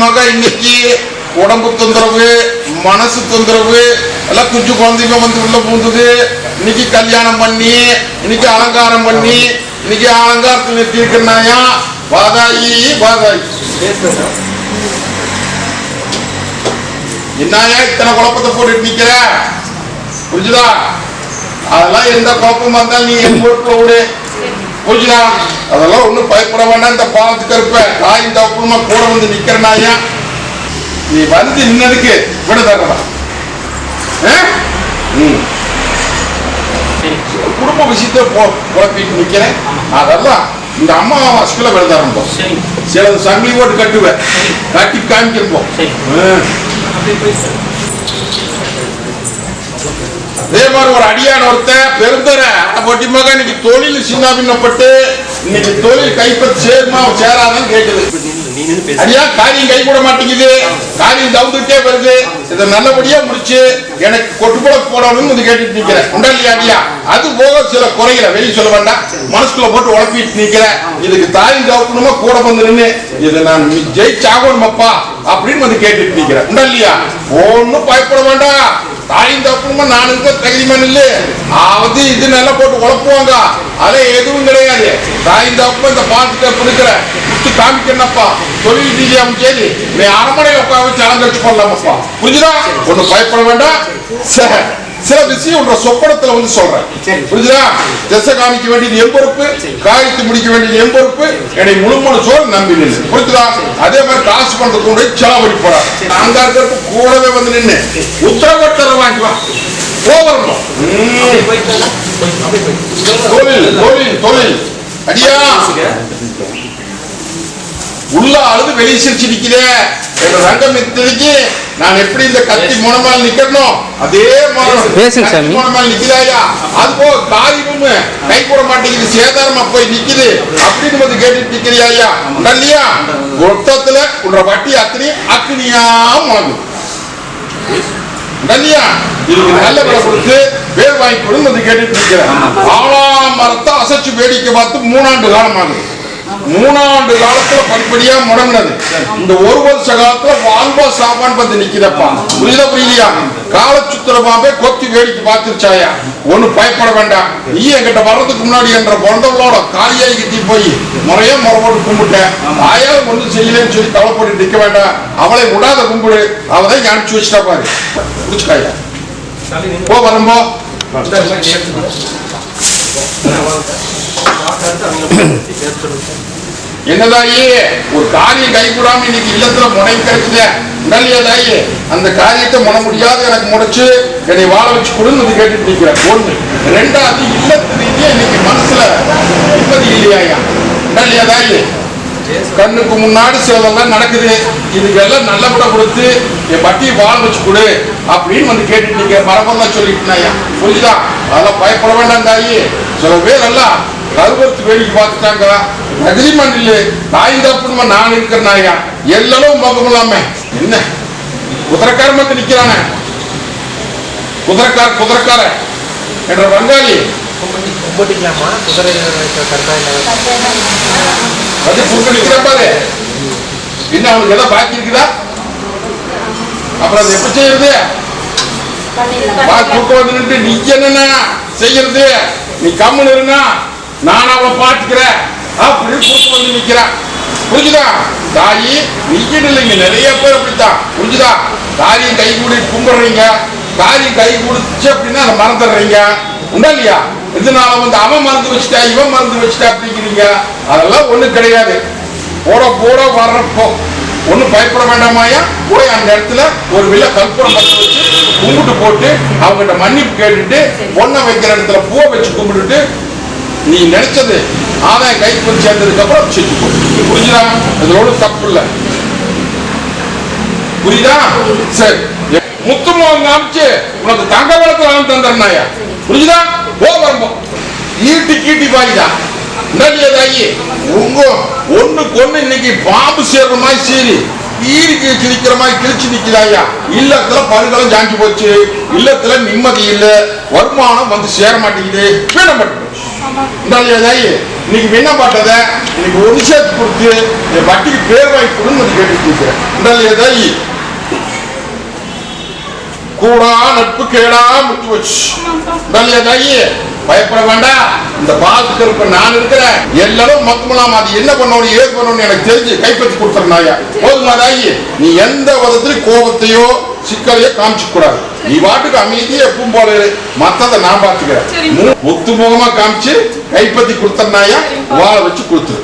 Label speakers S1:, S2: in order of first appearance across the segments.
S1: மக இன்னைக்கு உடம்பு தொந்தரவு மனசு தொந்தரவு எல்லாம் குஞ்சு குழந்தைங்க வந்து உள்ள பூந்தது. இன்னைக்கு கல்யாணம் பண்ணி இன்னைக்கு அலங்காரம் பண்ணி இன்னைக்கு அலங்காரத்தில் நிறுத்தி இருக்கிறனாயா வாதாயி வாதாயி. என்னயா இத்தனை குழப்பத்தை போட்டு நிக்கிற? புரிஞ்சுதா? அதெல்லாம் எந்த குழப்பமா இருந்தாலும் நீ என் பொறுப்புல விடு புரிஞ்சுதா? அதெல்லாம் ஒண்ணும் பயப்பட வேண்டாம் இந்த பாலத்துக்கு இருப்ப தாய் தப்புமா கூட வந்து நிக்கிறனாயா நீ வந்து நின்னதுக்கு விட தரடா குடும்ப விஷயத்த குழப்பிட்டு நிக்கிறேன். அதெல்லாம் இந்த அம்மா விட தரணும்
S2: சரி.
S1: சில சங்கிலி போட்டு கட்டுவேன். கட்டி காமிக்கிறப்போ அதே மாதிரி ஒரு அடியான ஒருத்தன் பெருந்தர பொட்டி மகன் இன்னைக்கு தொழில் சின்னாபின்னப்பட்டு இன்னைக்கு தொழில் கைப்பற்றி சேருமா
S2: சேராதான் கேட்குது
S1: அடியா காரியம் கை கூட மாட்டேங்குது. காரியம் தவுந்துட்டே வருது. இதை நல்லபடியா முடிச்சு எனக்கு கொட்டுப்பட போடணும்னு வந்து கேட்டுட்டு நிக்கிறேன். உண்டா இல்லையா அடியா? அது போக சில குறைகளை வெளியே சொல்ல வேண்டாம். மனசுக்குள்ள போட்டு உழப்பிட்டு நிக்கிறேன். இதுக்கு தாயும் தவுக்கணுமா கூட வந்துடுன்னு இதை நான் ஜெயிச்சாகணுமப்பா அப்படின்னு வந்து கேட்டுட்டு நிக்கிறேன். உண்டா இல்லையா? ஒன்னும் பயப்பட வேண்டாம். தாயும் தப்புமா நான் இருக்க தகுதிமன் நான் வந்து இது நல்லா போட்டு உழப்புவாங்க. அதெல்லாம் எதுவும் கிடையாது. தாயும் அப்ப இந்த பாத்துட்டு கொடுக்குற குத்து காமிக்கிறனப்பா. தொழில் ரீதியாவும் சரி நீ அரண்மனையில் உட்கார வச்சு அலங்கரிச்சு பண்ணலாமப்பா புரிஞ்சுதா? ஒன்றும் பயப்பட வேண்டாம். சரி சில விஷயம் உன்ற சொப்பனத்துல வந்து சொல்றேன். புரிஞ்சுதா? திசை காமிக்க வேண்டியது என் பொறுப்பு காரியத்தை முடிக்க வேண்டியது என் பொறுப்பு. என்னை முழுமனு சோறு நம்பி நின்று புரிஞ்சுதா? அதே மாதிரி காசு பண்றது கொண்டு செலவழி போறான் அங்க இருக்கிறப்ப கூடவே வந்து நின்று உத்தரவட்டரை வாங்கி வா. போவரணும் தொழில் தொழில் தொழில். அடியா? உள்ள அழுது வெளியே சிரிச்சு நிக்கிறே. என்ற ரங்கம் நிற்கிறதுக்கு நான் எப்படி இந்த கத்தி முனமால் நிக்கணும் அதே மாதிரி முனமால் நிக்கிறாயா அது போ காரியமும் கை கூட மாட்டேங்குது சேதாரமா போய் நிக்குது அப்படின்னு வந்து கேட்டுட்டு நிக்கிறியா இல்லையா? மொத்தத்துல உன்ற வட்டி அத்தனை அக்னியா முழங்கும் இல்லையா இதுக்கு நல்ல விலை கொடுத்து வேர் வாங்கி கொடுன்னு வந்து கேட்டுட்டு இருக்கிறேன் ஆளாம் மரத்தை அசைச்சு வேடிக்கை பார்த்து மூணாண்டு காலம் ஆகுது மூணாண்டு காலத்துல படிப்படியா முடங்கினது. இந்த ஒரு வருஷ காலத்துல வாழ்வா சாப்பான் வந்து நிக்கிறப்பா. புரியுதா புரியலையா? கால சுத்துற பாம்பே கொத்தி வேடிக்கை பார்த்துருச்சாயா? ஒண்ணு பயப்பட வேண்டாம். நீ என்கிட்ட வர்றதுக்கு முன்னாடி என்ற பொண்டவளோட காலியாய் கிட்டி போய் முறையா முறை போட்டு கும்பிட்டேன். ஆயாலும் ஒன்றும் செய்யலன்னு சொல்லி கவலைப்பட்டு நிக்க வேண்டாம். அவளை விடாத கும்பிடு. அவதான் அனுப்பிச்சு வச்சுட்டா பாரு. புடிச்சுக்காயா? போ வரம்போ. என்னதாயி? ஒரு காரியம் கைகூடாம இன்னைக்கு இல்லத்துல முனை கிடைக்குது உடலியதாயி அந்த காரியத்தை முன முடியாது எனக்கு முடிச்சு என்னை வாழ வச்சு கொடுன்னு கேட்டு கேட்டுட்டு ஒண்ணு ரெண்டாவது இல்லத்து ரீதியா இன்னைக்கு மனசுல நிம்மதி இல்லையா உடலியதாயி கண்ணுக்கு முன்னாடி சிலதெல்லாம் நடக்குது. இதுக்கெல்லாம் நல்லபட கொடுத்து என் பட்டியை வாழ வச்சு கொடு அப்படின்னு வந்து கேட்டுட்டு நீங்க மரபெல்லாம் சொல்லிட்டு புரிஞ்சுதா? அதெல்லாம் பயப்பட வேண்டாம் தாயி சில பேர் எல்லாம் கருவத்து வேடிக்கை பார்த்துட்டாங்க நகரி மண்ணில் தாய் தப்புமா நான் இருக்கிறனாயா எல்லாம் முகம் இல்லாம. என்ன? குதிரைக்காரன் வந்து நிக்கிறானே. குதிரைக்கார குதிரைக்கார. என்ற வங்காளி. அது பாரு. என்ன அவனுக்கு ஏதாவது பாக்கி இருக்குதா? அப்புறம் அது எப்படி செய்யறது? குறுக்க வந்து நின்று நீ என்னன்னா செய்யறது? நீ கம்முன்னு இருந்தா நான் அவளை பார்த்துக்கிறேன். அப்படின்னு கூட்டு வந்து நிற்கிறான் புரிஞ்சுதா? தாயி நீக்கிட்டு இல்லைங்க. நிறைய பேர் அப்படித்தான். புரிஞ்சுதா? காரியம் கை கூடி கும்பிடுறீங்க. காரியம் கை கொடுத்துச்சு அப்படின்னா அதை மறந்துடுறீங்க. உண்டா இல்லையா? இதனால வந்து அவன் மறந்து வச்சுட்டா இவன் மறந்து வச்சுட்டா அப்படிங்கிறீங்க. அதெல்லாம் ஒண்ணும் கிடையாது. போட போட வர்றப்போ ஒன்றும் பயப்பட வேண்டாமாயா போய் அந்த இடத்துல ஒரு வில கற்பூரம் பற்ற வச்சு கும்பிட்டு போட்டு அவங்ககிட்ட மன்னிப்பு கேட்டுட்டு பொண்ணை வைக்கிற இடத்துல பூவை வச்சு கும்பிட்டுட்டு நீ நினைச்சது ஆதாயம் கைக்கு சேர்ந்ததுக்கு அப்புறம் செஞ்சு புரிஞ்சுதா? இதுல தப்பு இல்லை. புரியுதா? சரி. முத்து மோகம் காமிச்சு உனக்கு தங்க வளத்துல வாங்கி தந்துடுறாயா புரியுதா போ வரம்போ ஈட்டி கீட்டி பாய்தா. நல்லதாயி உங்க ஒண்ணு கொண்டு இன்னைக்கு பாம்பு சேர்ற மாதிரி சரி ஈரிக்கு கிழிக்கிற மாதிரி கிழிச்சு நிக்கிறாயா இல்லத்துல பருகலம் ஜாஞ்சி போச்சு. இல்லத்துல நிம்மதி இல்ல. வருமானம் வந்து சேர மாட்டேங்குது. வேணப்பட்டு இன்னைக்கு என்ன பாட்டத இன்னைக்கு ஒரு சேர்த்து கொடுத்து என் வட்டிக்கு பேர் வாங்கி கொடுன்னு கேட்டு இருக்கிறேன். உடல் கூடா நட்பு கேடா முட்டு வச்சு உடல் பயப்பட வேண்டாம். இந்த பாதுக்கு இப்ப நான் இருக்கிறேன். எல்லாரும் மக்களாம் அது என்ன பண்ணணும் ஏது பண்ணணும் எனக்கு தெரிஞ்சு கைப்பற்றி கொடுத்துருந்தாயா போதுமா தாயி நீ எந்த விதத்திலும் கோபத்தையோ சிக்கலையோ காமிச்சு கூடாது நீ வாட்டுக்கு அமைதியா எப்பவும் போல. மத்தத நான் பாத்துக்கிறேன். மு- முத்து முகமா காமிச்சு கைப்பற்றி கொடுத்தனாயா வாழ வச்சு கொடுத்துரு.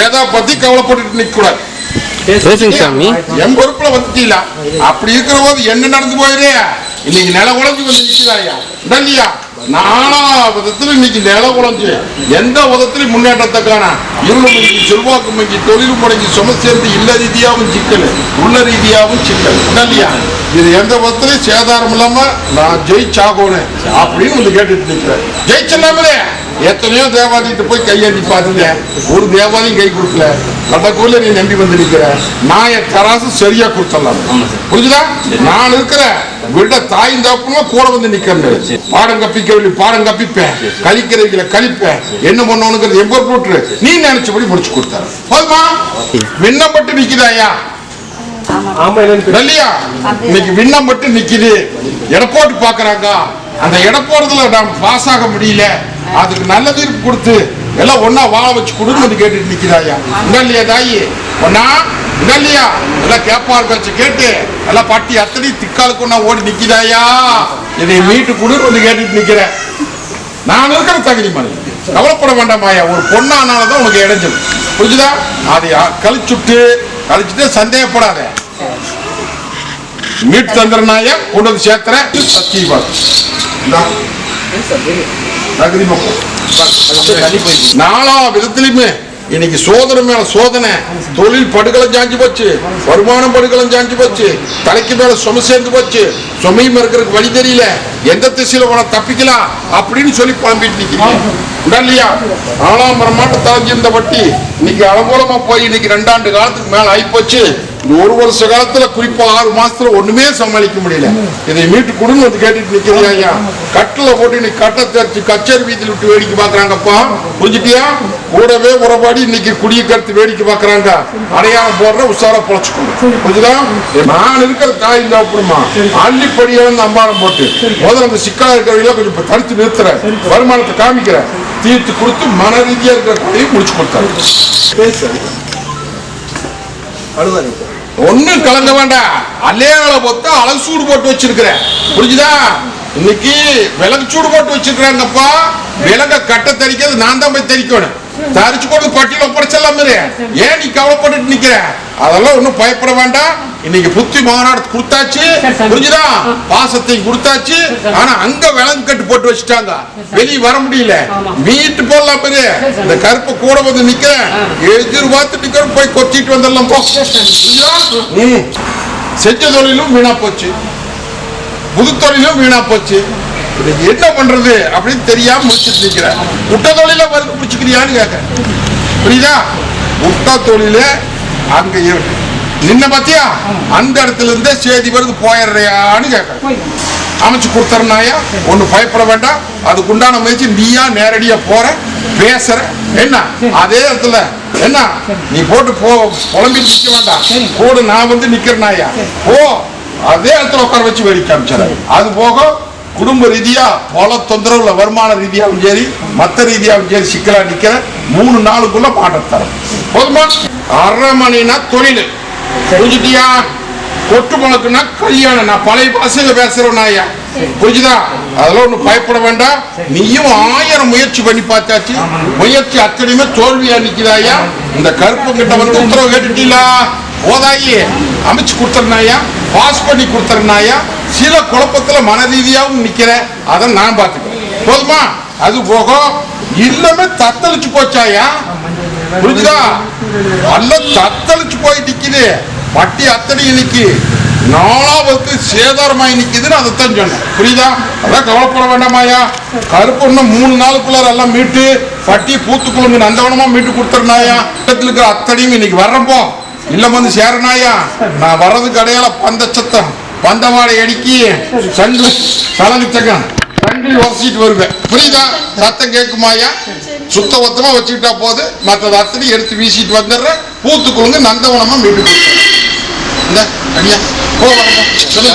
S1: ஏதா பத்தி கவலைப்பட்டுட்டு நிக்க கூடாது என் பொறுப்புல வந்துட்டீங்களா? அப்படி இருக்கிற போது என்ன நடந்து போயிரு? இன்னைக்கு நில உழைஞ்சு வந்து நிக்கிறாயா இல்லையா நானா விதத்துல இன்னைக்கு நில உழைஞ்சு எந்த விதத்திலும் முன்னேற்றத்தை காண. இருள் மங்கி செல்வாக்கு மங்கி தொழில் முடங்கி சும சேர்ந்து இல்ல ரீதியாகவும் சிக்கல் உள்ள ரீதியாவும் சிக்கல். இல்லையா? இது எந்த விதத்திலையும் சேதாரம் இல்லாம நான் ஜெயிச்சாகணும் அப்படின்னு வந்து கேட்டுட்டு நிக்கிறேன். ஜெயிச்சிடலாமே எத்தனையோ தேவாதிகிட்ட போய் கையேந்தி பார்த்துட்டேன் ஒரு தேவாதையும் கை கொடுக்கல. அந்த கடற்கூர்ல நீ நம்பி வந்து நிக்கிற. நான் என் தராசு சரியா கொடுத்துடலாம். புரிஞ்சுதா? நான் இருக்கிறேன். விட தாய் தப்புமா கூட வந்து நிக்கிறேன் பாடம் கப்பிக்கவில்லை பாடம் கப்பிப்பேன் கழிக்கிறதுல கழிப்பேன். என்ன பண்ணணுங்கிறது எங்க போட்டு நீ நினைச்சபடி முடிச்சு கொடுத்தாரு போதுமா? விண்ணப்பட்டு நிக்குதாயா. இல்லையா? இன்னைக்கு விண்ணம் மட்டும் நிக்குது. எடை போட்டு பாக்குறாங்க அந்த எடை போறதுல நாம் பாஸ் ஆக முடியல. அதுக்கு நல்ல தீர்ப்பு கொடுத்து எல்லாம் ஒண்ணா வாழ வச்சு கொடுன்னு கேட்டுட்டு நிக்கிறாயா இல்லையா தாயி? ஒன்னா இல்லையா எல்லாம் கேப்பார் பேச்சு கேட்டு எல்லாம் பட்டி அத்தனை திக்காலுக்கு ஒண்ணா ஓடி நிக்குதாயா? இதை மீட்டு கொடுன்னு வந்து கேட்டுட்டு நிக்கிறேன் நான் இருக்கிற தகுதி மனிதன் கவலைப்பட வேண்டாமாயா ஒரு பொண்ணானாலதான் உனக்கு இடைஞ்சல். புரிஞ்சுதா? அதை கழிச்சுட்டு கழிச்சுட்டு சந்தேகப்படாத. மீட் தந்திரனாய கொண்டு வந்து சேர்த்துற
S2: போயிடுச்சு
S1: நாலா விதத்திலுமே இன்னைக்கு சோதனை மேல சோதனை. தொழில் படுகளை ஜாஞ்சி போச்சு. வருமானம் படுகளும் ஜாஞ்சி போச்சு. தலைக்கு மேல சுமை சேர்ந்து போச்சு. சுமையும் இருக்கிறதுக்கு வழி தெரியல. எந்த திசையில உன தப்பிக்கலாம் அப்படின்னு சொல்லி புலம்பிட்டு நிக்கிறீங்க. இல்லையா நாலாம் மரமாட்ட தலைஞ்சிருந்த வட்டி இன்னைக்கு அலங்கோலமா போய் இன்னைக்கு ரெண்டாண்டு காலத்துக்கு மேல ஆயிப்போச்சு. இந்த ஒரு வருஷ காலத்துல குறிப்பா ஆறு மாசத்துல ஒண்ணுமே சமாளிக்க முடியல. இதை மீட்டு கொடுன்னு வந்து கேட்டுட்டு நிக்கிறீங்க ஐயா. கட்டில போட்டு இன்னைக்கு கட்ட தெரிச்சு கச்சேரி வீதியில் விட்டு வேடிக்கை பாக்குறாங்கப்பா புரிஞ்சுட்டியா? கூடவே உறவாடி இன்னைக்கு குடிய கருத்து வேடிக்கை பாக்குறாங்க அடையாளம் போடுற உஷாரா பொழைச்சுக்கணும் புரிஞ்சுதா? நான் இருக்கிற தாய் சாப்பிடுமா அள்ளிப்படியா வந்து அம்பாரம் போட்டு. முதல்ல அந்த சிக்கலா இருக்கிறவங்கள கொஞ்சம் தடுத்து நிறுத்துறேன் வருமானத்தை காமிக்கிறேன் தீர்த்து கொடுத்து மன ரீதியா இருக்கிற குறையும் முடிச்சு கொடுத்தாரு
S2: பேசு. அழுவாதீங்க
S1: ஒன்றும் கலங்க வேண்டாம். அல்லேல பொத்த அழகு சூடு போட்டு வச்சிருக்கிறேன். புரிஞ்சுதா? இன்னைக்கு விலங்கு சூடு போட்டு வச்சிருக்கிறாங்கப்பா விலங்க கட்ட தெரிக்கிறது நான் தான் போய் தெரிக்கணும் தரிச்சு கொண்டு பட்டியல ஒப்படைச்சலாம் ஏன் நீ கவலைப்பட்டுட்டு நிக்கிற? அதெல்லாம் ஒண்ணும் பயப்பட வேண்டாம். இன்னைக்கு புத்தி மாநாடு கொடுத்தாச்சு. புரிஞ்சுதா? பாசத்தை கொடுத்தாச்சு. ஆனா அங்க விலங்கு கட்டு போட்டு வச்சுட்டாங்க. வெளியே வர முடியல. மீட்டு போடலாம் பெரிய இந்த கருப்பு கூட வந்து நிக்கிறேன். எதிர்பார்த்து நிக்கிறேன் போய் கொத்திட்டு வந்துடலாம் போ. புரியுதா? ம். செஞ்ச தொழிலும் வீணா போச்சு. புது தொழிலும் வீணா போச்சு. என்ன பண்றது அப்படின்னு தெரியாம முடிச்சுட்டு நிக்கிறேன். முட்டை தொழில மருந்து பிடிச்சிக்கிறியான்னு கேட்கறேன். புரியுதா? முட்டை தொழில அங்க நின்ன பாத்தியா? அந்த இடத்துல இருந்தே சேதி வருது போயிடுறியான்னு கேட்கறேன். அமைச்சு கொடுத்துறனாயா ஒண்ணு பயப்பட வேண்டாம். அதுக்குண்டான முயற்சி நீயா நேரடியா போற பேசுற. என்ன? அதே இடத்துல. என்ன? நீ போட்டு போ புலம்பி நிக்க வேண்டாம். கூட நான் வந்து நிக்கிறனாயா போ. அதே இடத்துல உட்கார வச்சு வேடிக்கை காமிச்சாரு அது போக குடும்ப ரீதியா பல தொந்தரவுல வருமான ரீதியாவும் சரி மத்த ரீதியாவும் சரி சிக்கலா நிக்கிற மூணு நாளுக்குள்ள பாட்டை தரும். போதுமா? அரை மணினா தொழில். புரிஞ்சுட்டியா? கொட்டு முழக்குனா கல்யாணம். நான் பழைய பாசையில பேசுறேன் ஐயா புரிஞ்சுதா? அதெல்லாம் ஒண்ணும் பயப்பட வேண்டாம். நீயும் ஆயிரம் முயற்சி பண்ணி பார்த்தாச்சு. முயற்சி அத்தனையுமே தோல்வியா நிற்கிறாயா இந்த கருப்பு கிட்ட வந்து உத்தரவு கேட்டுட்டீங்களா? போதாயி. அமைச்சு கொடுத்துருந்தாயா பாஸ் பண்ணி கொடுத்துருந்தாயா சில குழப்பத்தில் மன ரீதியாகவும் நிற்கிறேன் அதை நான் பார்த்துக்கிறேன். போதுமா? அது போக. இல்லமே தத்தளிச்சு போச்சாயா? புரிஞ்சுதா? நல்ல தத்தளிச்சு போய் நிற்கிது பட்டி அத்தனை இன்னைக்கு நாலாவது சேதாரமாய் நிற்கிதுன்னு அதைத்தான் சொன்னேன். புரியுதா? அதான் கவலைப்பட வேண்டாமாயா? கருப்பு இன்னும் மூணு நாளுக்குள்ளார எல்லாம் மீட்டு பட்டி பூத்து குழுங்கு நந்தவனமா மீட்டு கொடுத்துருந்தாயா இடத்துல இருக்கிற அத்தனையும் இன்னைக்கு வர்றப்போ இல்லை வந்து சேரனாயா? நான் வர்றதுக்கு அடையாள பந்த சத்தம் பந்தவாடை அடிக்கி சங்கு சலங்கு சங்கம் சங்கிலி உரசிட்டு வருவேன். புரியுதா? சத்தம் கேட்குமாயா சுத்த சுத்தபத்தமா வச்சுக்கிட்டா போது மற்றது அத்தனை எடுத்து வீசிட்டு வந்துடுறேன். பூத்துக்குழுங்க நந்தவனமா மீட்டு இந்த அடியா போ வரப்போ சொல்லுங்க.